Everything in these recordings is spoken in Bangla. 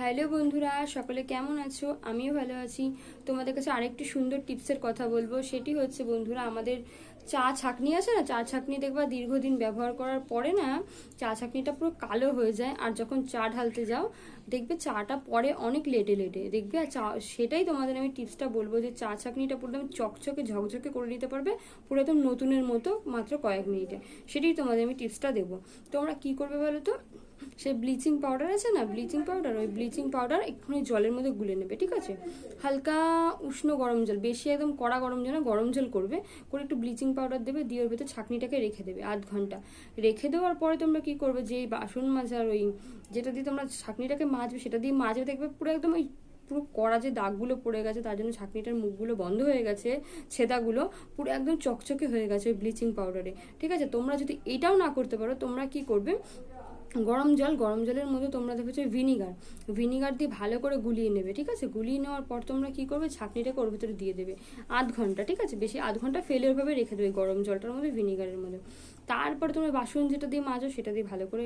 হ্যালো বন্ধুরা, সকলে কেমন আছো? আমিও ভালো আছি। তোমাদের কাছে আরেকটি সুন্দর টিপসের কথা বলব। সেটি হচ্ছে, বন্ধুরা, আমাদের চা ছাকনি আছে না? চা ছাকনি দেখবা দীর্ঘদিন ব্যবহার করার পরে না, চা ছাকনিটা পুরো কালো হয়ে যায়। আর যখন চা ঢালতে যাও, দেখবে চাটা পরে অনেক লেটে লেটে। দেখবে আর চা, সেটাই তোমাদের আমি টিপসটা বলব যে চা ছাকনিটা পুরো একদম চকচকে, ঝকঝকে করে নিতে পারবে। পুরো একদম নতুনের মতো মাত্র কয়েক মিনিটে। সেটাই তোমাদের আমি টিপসটা দেবো। তোমরা কি করবে বলো তো? সেই ব্লিচিং পাউডার আছে না? ব্লিচিং পাউডার ওই ব্লিচিং পাউডার একটুখানি জলের মধ্যে গুলে নেবে, ঠিক আছে? হালকা উষ্ণ গরম জল, বেশি একদম কড়া গরম জল গরম জল করবে। করে একটু ব্লিচিং পাউডার দেবে, দিয়ে ওর ভেতর ছাঁকনিটাকে রেখে দেবে, আধ ঘণ্টা। রেখে দেওয়ার পরে তোমরা কি করবে? যে বাসন মাজার ওই যেটা দিয়ে তোমরা ছাঁকনিটাকে মাজবে, সেটা দিয়ে মাজবে দেখবে পুরো একদম ওই পুরো কড়া যে দাগগুলো পড়ে গেছে, তার জন্য ছাকনিটার মুখগুলো বন্ধ হয়ে গেছে, ছেদাগুলো পুরো একদম চকচকে হয়ে গেছে ওই ব্লিচিং পাউডারে ঠিক আছে? তোমরা যদি এটাও না করতে পারো, তোমরা কি করবে? গরম জল, গরম জলের মধ্যে তোমরা দেখেছ ভিনিগার। ভিনিগার দিয়ে ভালো করে গুলিয়ে নেবে, ঠিক আছে? গুলিয়ে নেওয়ার পর তোমরা কী করবে? ছাঁকনিটাকে ওর ভিতরে দিয়ে দেবে। আধ ঘণ্টা, ঠিক আছে? বেশি আধ ঘণ্টা ফেলে রেখে দেবে গরম জলটার মধ্যে, ভিনিগারের মধ্যে। তারপর তোমরা বাসন যেটা দিয়ে মাজো, সেটা দিয়ে ভালো করে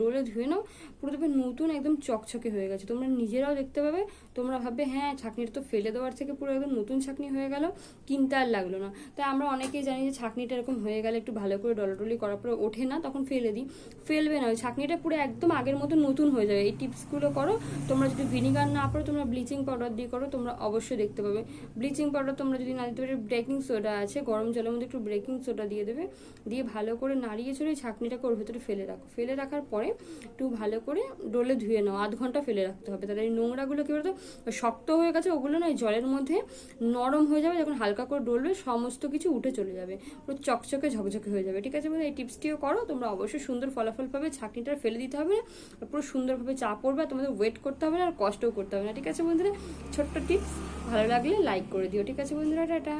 ডোলে ধুয়ে নাও। পুরো দেখবে নতুন একদম চকচকে হয়ে গেছে। তোমরা নিজেরাও দেখতে পাবে। তোমরা ভাববে হ্যাঁ ছাঁকনিটা তো ফেলে দেওয়ার থেকে পুরো একদম নতুন ছাঁকনি হয়ে গেল। কিনতে আর লাগল না। তাই আমরা অনেকেই জানি যে ছাঁকনিটা এরকম হয়ে গেলে একটু ভালো করে ডলাডলি করার পরে ওঠে না, তখন ফেলে দিই। ফেলবে না। ওই ছাঁকনিটা পুরো একদম আগের মতো নতুন হয়ে যাবে। এই টিপসগুলো করো। তোমরা যদি ভিনিগার না পারো তোমরা ব্লিচিং পাউডার দিয়ে করো, তোমরা অবশ্যই দেখতে পাবে। ব্লিচিং পাউডার তোমরা যদি না দিতে পারো বেকিং সোডা আছে। গরম জলের মধ্যে একটু বেকিং সোডা দিয়ে দেবে। দিয়ে ভালো করে নাড়িয়ে চড়িয়ে ছাকনিটাকে ওর ভেতরে ফেলে রাখো। ফেলে রাখার পরে একটু ভালো করে ডোলে ধুয়ে নাও। আধ ঘণ্টা ফেলে রাখতে হবে। তাহলে এই নোংরাগুলো কী বলতো? শক্ত হয়ে গেছে, ওগুলো না জলের মধ্যে নরম হয়ে যাবে, যখন হালকা করে ডলবে সমস্ত কিছু উঠে চলে যাবে। পুরো চকচকে, ঝকঝকে হয়ে যাবে। ঠিক আছে বন্ধু? এই টিপসটিও করো। তোমরা অবশ্যই সুন্দর ফলাফল পাবে, ছাকনিটা ফেলে দিতে হবে না। পুরো সুন্দরভাবে চা পড়বে তোমাদের ওয়েট করতে হবে না, আর কষ্টও করতে হবে না। ঠিক আছে বন্ধুরা? ছোট্ট টিপস। ভালো লাগলে লাইক করে দিও। ঠিক আছে বন্ধুরা? টাটা।